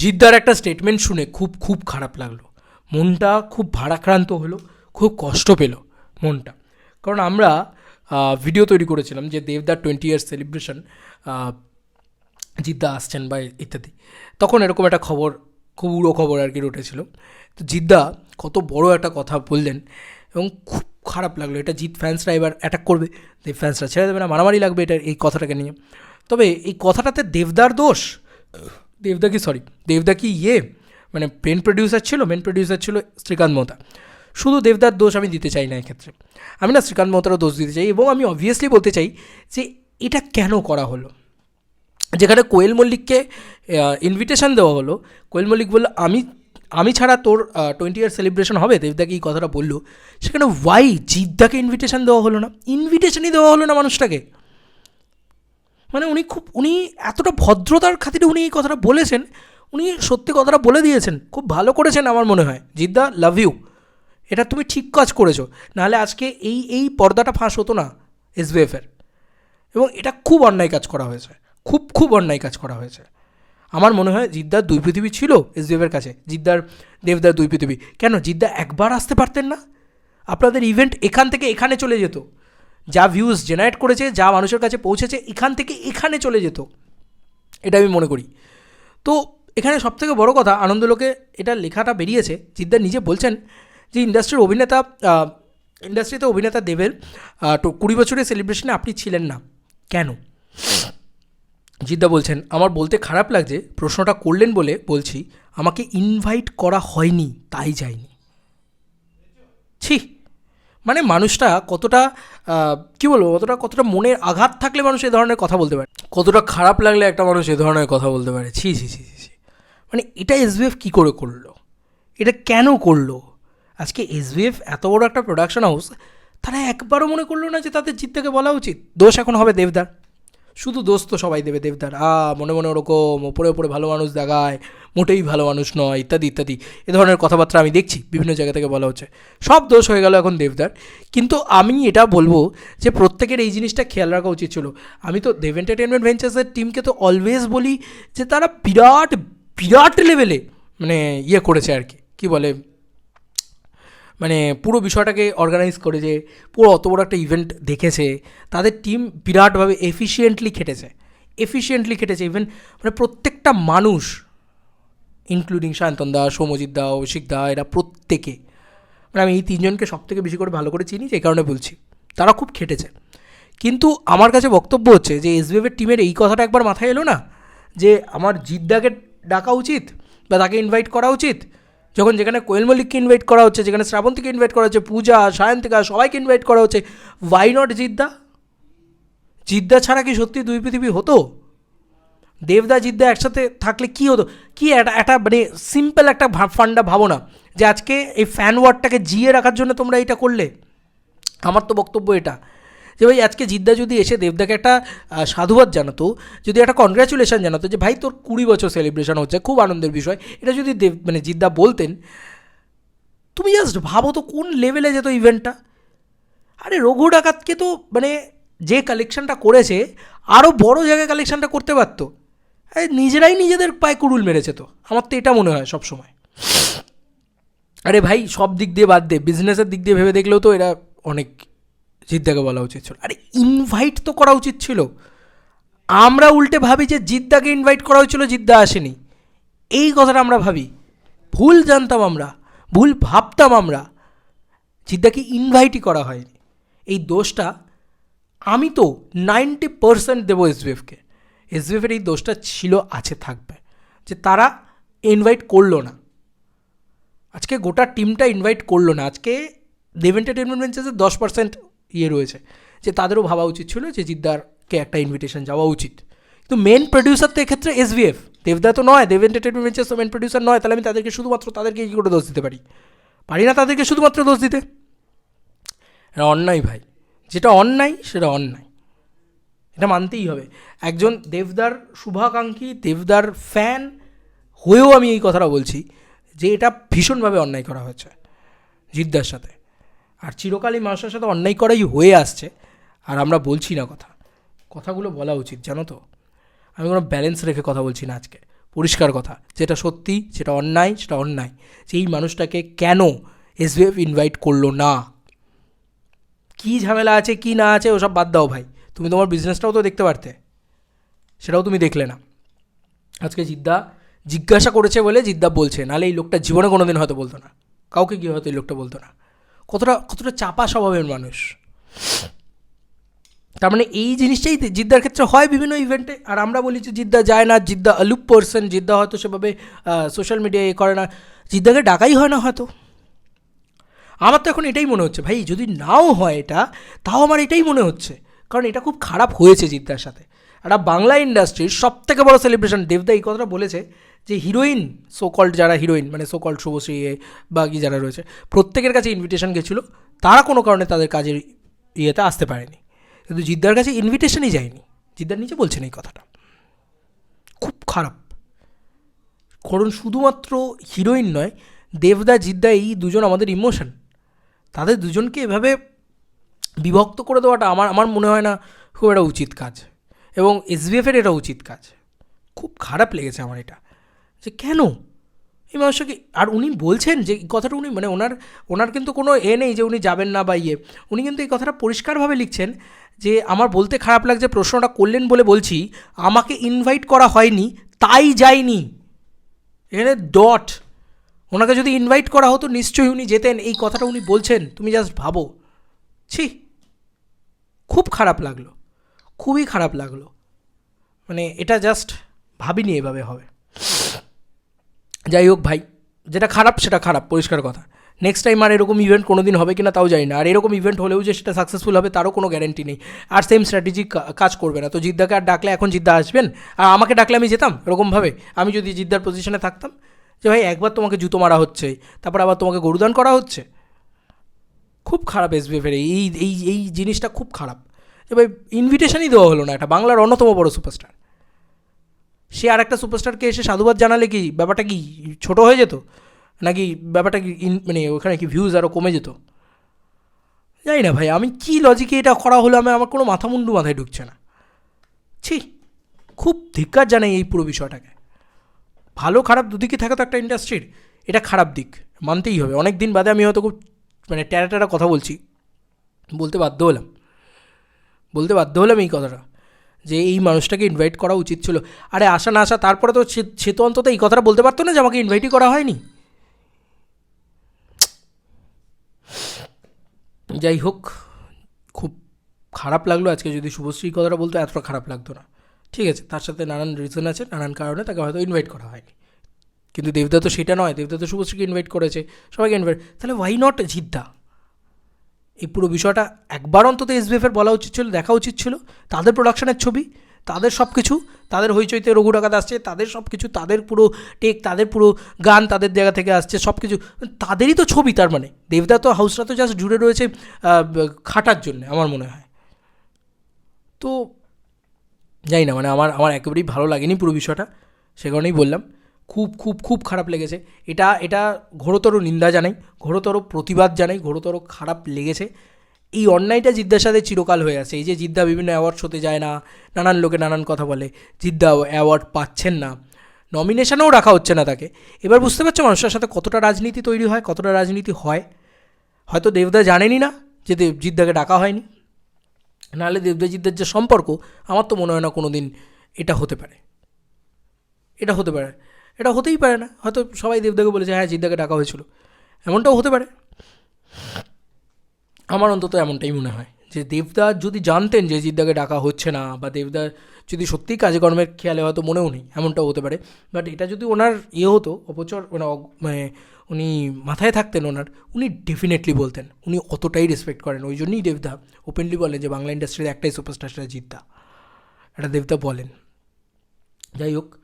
জিদ্দার একটা স্টেটমেন্ট শুনে খুব খুব খারাপ লাগল। মনটা খুব ভারাক্রান্ত হলো, খুব কষ্ট পেল মনটা। কারণ আমরা ভিডিও তৈরি করেছিলাম যে দেবদার টোয়েন্টি ইয়ার্স সেলিব্রেশন জিদ্দা আসছেন বা ইত্যাদি। তখন এরকম একটা খবর, খুব উড়ো খবর আর কি উঠেছিল তো জিদ্দা কত বড় একটা কথা বললেন এবং খুব খারাপ লাগল। এটা জিৎ ফ্যান্সরা এবার অ্যাটাক করবে, দেব ফ্যান্সরা ছেড়ে দেবে না, মারামারি লাগবে এটা, এই কথাটাকে নিয়ে। তবে এই কথাটাতে দেবদার দোষ? দেবদা কি সরি দেবদা কি ইয়ে মানে মেন প্রডিউসার ছিল মেন প্রডিউসার ছিল শ্রীকান্ত মোতা শুধু দেবদার দোষ আমি দিতে চাই না এক্ষেত্রে। আমি না শ্রীকান্ত মোতারও দোষ দিতে চাই এবং আমি অবভিয়াসলি বলতে চাই যে এটা কেন করা হলো? যেখানে কোয়েল মল্লিককে ইনভিটেশন দেওয়া হলো, কোয়েল মল্লিক বলল, আমি আমি ছাড়া তোর টোয়েন্টি ইয়ার সেলিব্রেশন হবে? দেবদাকে এই কথাটা বলল। সেখানে ওয়াই জিদ্দাকে ইনভিটেশন দেওয়া হলো না? ইনভিটেশনই দেওয়া হলো না মানুষটাকে। মানে উনি খুব, উনি এতটা ভদ্রতার খাতিরে উনি এই কথাটা বলেছেন, উনি সত্যি কথাটা বলে দিয়েছেন, খুব ভালো করেছেন আমার মনে হয়। জিদ্দা লাভ ইউ এটা তুমি ঠিক কাজ করেছ। নাহলে আজকে এই এই পর্দাটা ফাঁস হতো না এসবিএফের এবং এটা খুব অন্যায় কাজ করা হয়েছে। খুব খুব অন্যায় কাজ করা হয়েছে। আমার মনে হয় জিদ্দার দুই পৃথিবী ছিল এসডিএফের কাছে। জিদ্দার, দেবদার দুই পৃথিবী। কেন? জিদ্দা একবার আসতে পারতেন না? আপনাদের ইভেন্ট এখান থেকে এখানে চলে যেত। যা ভিউজ জেনারেট করেছে, যা মানুষের কাছে পৌঁছেছে, এখান থেকে এখানে চলে যেত। এটা আমি মনে করি। তো এখানে সবথেকে বড় কথা, আনন্দলোকে এটা লেখাটা বেরিয়েছে। জিদ্দার নিজে বলছেন যে ইন্ডাস্ট্রির অভিনেতা ইন্ডাস্ট্রিতে অভিনেতা দেবের তো কুড়ি বছরের সেলিব্রেশনে আপনি ছিলেন না। কেন? জিদ্দা বলছেন, আমার বলতে খারাপ লাগছে, প্রশ্নটা করলেন বলে বলছি, আমাকে ইনভাইট করা হয়নি, তাই যাইনি ছি! মানে মানুষটা কতটা কী বলব, কতটা কতটা মনের আঘাত থাকলে মানুষ এ ধরনের কথা বলতে পারে? কতটা খারাপ লাগলে একটা মানুষ এ ধরনের কথা বলতে পারে? ছি ছি ছি ছি মানে এটা এস এসবিএফ কী করে করল? এটা কেন করল? আজকে এস এসবিএফ এত বড় একটা প্রোডাকশন হাউস তারা একবারও মনে করল না যে তাদের জিতটাকে বলা উচিত। দোষ এখন হবে দেবদার। শুধু দোষ তো সবাই দেবে, দেবদার। আ, মনে মনে ওরকম ওপরে ওপরে ভালো মানুষ দেখায়, মোটেই ভালো মানুষ নয়, ইত্যাদি ইত্যাদি। এ ধরনের কথাবার্তা আমি দেখছি, বিভিন্ন জায়গা থেকে বলা হচ্ছে। সব দোষ হয়ে গেল এখন দেবদার। কিন্তু আমি এটা বলব যে প্রত্যেকের এই জিনিসটা খেয়াল রাখা উচিত ছিল। আমি তো দেব এন্টারটেনমেন্ট ভেঞ্চার্সের টিমকে তো অলওয়েজ বলি যে তারা বিরাট বিরাট লেভেলে মানে ইয়ে করেছে আর কি। কী বলে? মানে পুরো বিষয়টাকে অর্গানাইজ করেছে পুরো অত বড় একটা ইভেন্ট দেখেছে, তাদের টিম বিরাটভাবে এফিসিয়েন্টলি খেটেছে এফিসিয়েন্টলি খেটেছে ইভেন মানে প্রত্যেকটা মানুষ ইনক্লুডিং সায়ন্তন দা, সৌমজিৎ দা, অভিষেক দা, এরা প্রত্যেকে মানে আমি এই তিনজনকে সব থেকে বেশি করে ভালো করে চিনি, যে কারণে বলছি, তারা খুব খেটেছে। কিন্তু আমার কাছে বক্তব্য হচ্ছে যে এসবিএফের টিমের এই কথাটা একবার মাথায় এলো না? যে আমার জিদ্দাকে ডাকা উচিত বা তাকে ইনভাইট করা উচিত? যখন যেখানে কোয়েল মল্লিককে ইনভাইট করা হচ্ছে, যেখানে শ্রাবন্তীকে ইনভাইট করা হচ্ছে, পূজা, সায়ন্তিকা, সবাইকে ইনভাইট করা হচ্ছে ওয়াই নট জিদ্দা? জিদ্দা ছাড়া কি সত্যি দুই পৃথিবী হতো? দেবদা, জিদ্দা একসাথে থাকলে কি হতো? কি একটা একটা মানে সিম্পল একটা ফান্ডা ভাবো না যে আজকে এই ফ্যান ওয়ার্ডটাকে জিয়ে রাখার জন্য তোমরা এটা করলে? আমার তো বক্তব্য এটা। যে ভাই, আজকে জিদ্দা যদি এসে দেবদাকে একটা সাধুবাদ জানাতো, যদি একটা কনগ্রাচুলেশন জানাতো যে ভাই, তোর কুড়ি বছর সেলিব্রেশন হচ্ছে, খুব আনন্দের বিষয়, এটা যদি দেব মানে জিদ্দা বলতেন, তুমি জাস্ট ভাবো তো কোন লেভেলে যেত ইভেন্টটা আরে, রঘু ডাকাতকে তো মানে যে কালেকশনটা করেছে আরও বড় জায়গায় কালেকশনটা করতে পারতো। আরে, নিজেরাই নিজেদের পায়ে কুড়ুল মেরেছে তো। আমার তো এটা মনে হয় সব সময় আরে ভাই, সব দিক দিয়ে বাদ দে বিজনেসের দিক দিয়ে ভেবে দেখলেও তো এরা অনেক জিদ্দাকে বলা উচিত ছিল। আরে ইনভাইট তো করা উচিত ছিল। আমরা উল্টে ভাবি যে জিদ্দাকে ইনভাইট করা হয়েছিল, জিদ্দা আসেনি। এই কথাটা আমরা ভাবি। ভুল জানতাম আমরা, ভুল ভাবতাম আমরা। জিদ্দাকে ইনভাইটই করা হয়নি। এই দোষটা আমি তো নাইনটি পার্সেন্ট দেবো এসবিএফকে এসবিএফের এই দোষটা ছিল, আছে, থাকবে। যে তারা ইনভাইট করল না। আজকে গোটা টিমটা ইনভাইট করল না। আজকে দেব এন্টারটেনমেন্ট ভেঞ্চার্সের দশ পার্সেন্ট ইয়ে রয়েছে, যে তাদেরও ভাবা উচিত ছিল যে জিদ্দারকে একটা ইনভিটেশন যাওয়া উচিত। কিন্তু মেন প্রডিউসার তো এক্ষেত্রে এসবিএফ দেবদা তো নয়, দেব এন্টারটেনমেন্ট তো মেন প্রডিউসার নয়, তাহলে আমি তাদেরকে শুধুমাত্র তাদেরকে কী করে দোষ দিতে পারি? পারি না তাদেরকে শুধুমাত্র দোষ দিতে। এটা অন্যায় ভাই, যেটা অন্যায় সেটা অন্যায়। এটা মানতেই হবে। একজন দেবদার শুভাকাঙ্ক্ষী, দেবদার ফ্যান হয়েও আমি এই কথাটা বলছি যে এটা ভীষণভাবে অন্যায় করা হয়েছে জিদ্দার সাথে। আর চিরকালই মানুষের সাথে অন্যায় করাই হয়ে আসছে, আর আমরা বলছি না কথা। কথাগুলো বলা উচিত, জানো তো? আমি কোনো ব্যালেন্স রেখে কথা বলছি না আজকে। পরিষ্কার কথা, যেটা সত্যি সেটা অন্যায় সেটা অন্যায়। যে এই মানুষটাকে কেন এসবিএফ ইনভাইট করল না? কী ঝামেলা আছে, কি না আছে, ওসব বাদ দাও ভাই। তুমি তোমার বিজনেসটাও তো দেখতে পারতে। সেটাও তুমি দেখলে না। আজকে জিদ্দা জিজ্ঞাসা করেছে বলে জিদ্দা বলছে, নাহলে এই লোকটা জীবনে কোনো দিন হয়তো বলতো না। কাউকে কি হয়তো এই লোকটা বলতো না। কতটা কতটা চাপা স্বভাবের মানুষ। তার মানে এই জিনিসটাই জিদ্দার ক্ষেত্রে হয় বিভিন্ন ইভেন্টে আর আমরা বলি যে জিদ্দা যায় না, জিদ্দা অলুপ পার্সন জিদ্দা হয়তো সেভাবে সোশ্যাল মিডিয়ায় এ করে না। জিদ্দাকে ডাকাই হয় না হয়তো। আমার তো এখন এটাই মনে হচ্ছে, ভাই, যদি নাও হয় এটা, তাও আমার এটাই মনে হচ্ছে। কারণ এটা খুব খারাপ হয়েছে জিদ্দার সাথে। একটা বাংলা ইন্ডাস্ট্রির সব থেকে বড় সেলিব্রেশন দেবদা এই কথাটা বলেছে যে হিরোইন সোকল্ড যারা হিরোইন মানে সো কল্ড শুভশ্রী বা কি যারা রয়েছে, প্রত্যেকের কাছে ইনভিটেশন গেছিল, তারা কোনো কারণে তাদের কাজের ইয়েতে আসতে পারেনি। কিন্তু জিদ্দার কাছে ইনভিটেশনই যায়নি। জিদ্দার নিজে বলছেন এই কথাটা। খুব খারাপ। কারণ শুধুমাত্র হিরোইন নয়, দেবদা, জিদ্দা এই দুজন আমাদের ইমোশন তাদের দুজনকে এভাবে বিভক্ত করে দেওয়াটা আমার আমার মনে হয় না খুব একটা উচিত কাজ। এবং এসবিএফের এটা উচিত কাজ। খুব খারাপ লেগেছে আমার এটা। যে কেন? এই মানুষটাকে, আর উনি বলছেন যে কথাটা উনি মানে ওনার ওনার কিন্তু কোনো এ নেই যে উনি যাবেন না বা ইয়ে। উনি কিন্তু এই কথাটা পরিষ্কারভাবে লিখছেন যে, আমার বলতে খারাপ লাগছে, প্রশ্নটা করলেন বলে বলছি, আমাকে ইনভাইট করা হয়নি, তাই যায়নি এখানে ডট ওনাকে যদি ইনভাইট করা হতো, নিশ্চয়ই উনি যেতেন। এই কথাটা উনি বলছেন, তুমি জাস্ট ভাবো। ছি, খুব খারাপ লাগল। খুবই খারাপ লাগল। মানে এটা জাস্ট ভাবিনি এভাবে হবে। যাই হোক ভাই, যেটা খারাপ সেটা খারাপ, পরিষ্কার কথা। নেক্সট টাইম আর এরকম ইভেন্ট কোনো দিন হবে কি না তাও জানি না। আর এরকম ইভেন্ট হলেও যে সেটা সাকসেসফুল হবে তারও কোনো গ্যারেন্টি নেই। আর সেম স্ট্র্যাটেজি কাজ করবে না। তো জিদ্দাকে আর ডাকলে এখন জিদ্দা আসবেন? আর আমাকে ডাকলে আমি যেতাম এরকমভাবে? আমি যদি জিদ্দার পজিশনে থাকতাম? যে ভাই একবার তোমাকে জুতো মারা হচ্ছে, তারপর আবার তোমাকে গরুদান করা হচ্ছে? খুব খারাপ এসবিএফের এই এই এই জিনিসটা খুব খারাপ। ভাই ইনভিটেশনই দেওয়া হলো না একটা, বাংলার অন্যতম বড় সুপারস্টার সে আর একটা সুপারস্টারকে এসে সাধুবাদ জানালে কি ব্যাপারটা কি ছোট হয়ে যেত? নাকি ব্যাপারটা কি ইন মানে ওখানে কি ভিউজ আরও কমে যেত? জানি না ভাই, আমি কী লজিকে এটা করা হলো, আমি, আমার কোনো মাথা মুন্ডু মাথায় ঢুকছে না। ছি, খুব ধিক্কার জানাই এই পুরো বিষয়টাকে। ভালো খারাপ দুদিকে থাকে তো একটা ইন্ডাস্ট্রির এটা খারাপ দিক, মানতেই হবে। অনেক দিন বাদে আমি হয়তো খুব মানে ট্যারা ট্যারা কথা বলছি, বলতে বাধ্য হলাম। বলতে বাধ্য হলাম এই কথাটা, যে এই মানুষটাকে ইনভাইট করা উচিত ছিল। আরে আসা না আসা, তারপরে তো সে তো অন্তত এই কথাটা বলতে পারতো না যে আমাকে ইনভাইটই করা হয়নি। যাই হোক, খুব খারাপ লাগল আজকে যদি শুভশ্রী কথাটা বলতো, এতটা খারাপ লাগতো না। ঠিক আছে, তার সাথে নানান রিজন আছে, নানান কারণে তাকে হয়তো ইনভাইট করা হয়নি। কিন্তু দেবদা তো সেটা নয় দেবদা তো শুভশ্রীকে ইনভাইট করেছে, সবাইকে ইনভাইট তাহলে ওয়াই নট জিদ্দা? এই পুরো বিষয়টা একবার অন্তত এসবিএফের বলা উচিত ছিল, দেখা উচিত ছিল। তাদের প্রোডাকশনের ছবি, তাদের সব কিছু তাদের হইচইতে রঘু ডাকাত আসছে, তাদের সব কিছু তাদের পুরো টেক তাদের পুরো গান তাদের জায়গা থেকে আসছে সব কিছু তাদেরই তো ছবি তার মানে। দেবদা তো হাউসরা তো জাস্ট জুড়ে রয়েছে খাটার জন্য, আমার মনে হয়। তো, জানি না মানে আমার আমার একেবারেই ভালো লাগেনি পুরো বিষয়টা, সে কারণেই বললাম। খুব খুব খুব খারাপ লেগেছে। এটা এটা ঘোরতর নিন্দা জানাই, ঘোরতর প্রতিবাদ জানাই, ঘোরতর খারাপ লেগেছে। এই অন্যায়টা জিদ্দার সাথে চিরকাল হয়ে আছে। এই যে জিদ্দা বিভিন্ন অ্যাওয়ার্ড শোতে যায় না, নানান লোকে নানান কথা বলে, জিদ্দা অ্যাওয়ার্ড পাচ্ছেন না। নমিনেশনেও রাখা হচ্ছে না তাকে। এবার বুঝতে পারছ মানুষের সাথে কতটা রাজনীতি তৈরি হয়, কতটা রাজনীতি হয়? হয়তো দেবদা জানেনই না যে দেব, জিদ্দাকে ডাকা হয়নি। নাহলে দেবদা জিদ্দার যে সম্পর্ক, আমার তো মনে হয় না কোনো দিন এটা হতে পারে। এটা হতে পারে। এটা হতেই পারে না। হয়তো সবাই দেবদাকে বলেছে হ্যাঁ জিদ্দাকে ডাকা হয়েছিল। এমনটাও হতে পারে। আমার অন্তত এমনটাই মনে হয় যে দেবদা যদি জানতেন যে জিদ্দাকে ডাকা হচ্ছে না বা দেবদা যদি সত্যিই কাজকর্মের খেয়ালে হয়তো মনেও নেই, এমনটাও হতে পারে। বাট এটা যদি ওনার ইয়ে হতো, অপচর মানে মানে উনি মাথায় থাকতেন ওনার, উনি ডেফিনেটলি বলতেন, উনি অতটাই রেসপেক্ট করেন। ওই জন্যই দেবদা ওপেনলি বলেন যে বাংলা ইন্ডাস্ট্রির একটাই সুপারস্টার সেটা জিদ্দা। এটা দেবদা বলেন। যাই হোক,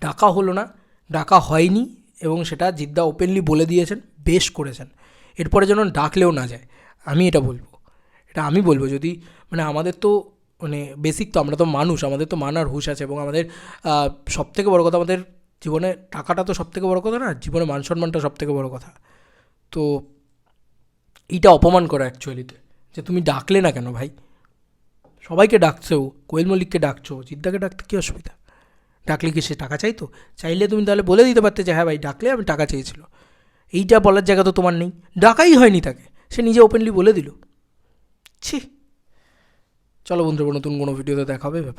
ডাকা হলো না। ডাকা হয়নি এবং সেটা জিদ্দা ওপেনলি বলে দিয়েছেন, বেশ করেছেন। এরপরে যেন ডাকলেও না যায়। আমি এটা বলব। এটা আমি বলব যদি মানে আমাদের তো মানে বেসিক তো আমরা তো মানুষ, আমাদের তো মানার হুঁশ আছে এবং আমাদের সব থেকে বড়ো কথা আমাদের জীবনে টাকাটা তো সব থেকে বড়ো কথা না, জীবনে মান সম্মানটা সব থেকে বড়ো কথা। তো এইটা অপমান করা অ্যাকচুয়ালিতে যে তুমি ডাকলে না কেন ভাই? সবাইকে ডাকছেও কোয়েল মল্লিককে ডাকছো, জিদ্দাকে ডাকতে কী অসুবিধা? ডাকলে কি সে টাকা চাইতো? চাইলে তুমি তাহলে বলে দিতে পারতে যে হ্যাঁ ভাই, ডাকলে আমি টাকা চেয়েছিল। এইটা বলার জায়গা তো তোমার নেই। ডাকাই হয়নি তাকে। সে নিজে ওপেনলি বলে দিল। ছি। চলো বন্ধুরা, নতুন কোনো ভিডিওতে দেখা হবে।